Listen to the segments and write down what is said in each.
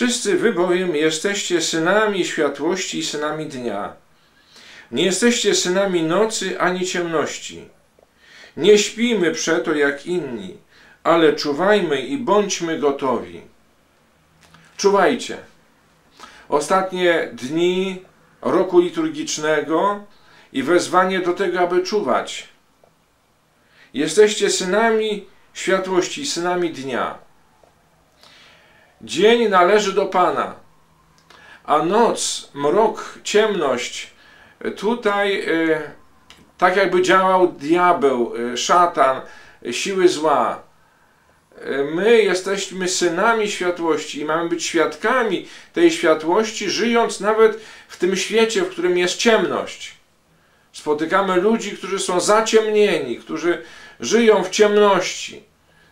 Wszyscy wy bowiem jesteście synami światłości i synami dnia. Nie jesteście synami nocy ani ciemności. Nie śpimy przeto jak inni, ale czuwajmy i bądźmy gotowi. Czuwajcie. Ostatnie dni roku liturgicznego i wezwanie do tego, aby czuwać. Jesteście synami światłości, synami dnia. Dzień należy do Pana, a noc, mrok, ciemność, tutaj e, tak jakby działał diabeł, e, szatan, siły zła. E, my jesteśmy synami światłości i mamy być świadkami tej światłości, żyjąc nawet w tym świecie, w którym jest ciemność. Spotykamy ludzi, którzy są zaciemnieni, którzy żyją w ciemności,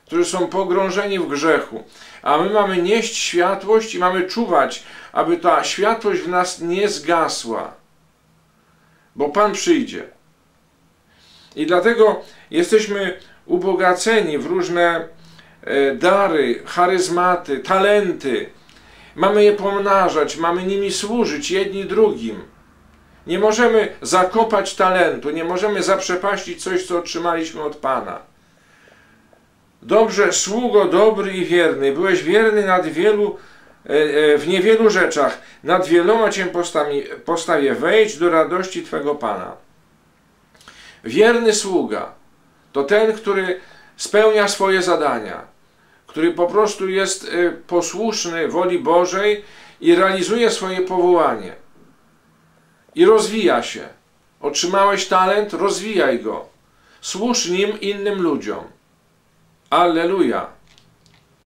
którzy są pogrążeni w grzechu. A my mamy nieść światłość i mamy czuwać, aby ta światłość w nas nie zgasła, bo Pan przyjdzie. I dlatego jesteśmy ubogaceni w różne e, dary, charyzmaty, talenty. Mamy je pomnażać, mamy nimi służyć jedni drugim. Nie możemy zakopać talentu, nie możemy zaprzepaścić coś, co otrzymaliśmy od Pana. Dobrze, sługo dobry i wierny, byłeś wierny nad wielu, e, e, w niewielu rzeczach, nad wieloma Cię postawi, postawię, wejdź do radości Twego Pana. Wierny sługa to ten, który spełnia swoje zadania, który po prostu jest e, posłuszny woli Bożej i realizuje swoje powołanie. I rozwija się. Otrzymałeś talent, rozwijaj go. Służ nim innym ludziom. Alleluia!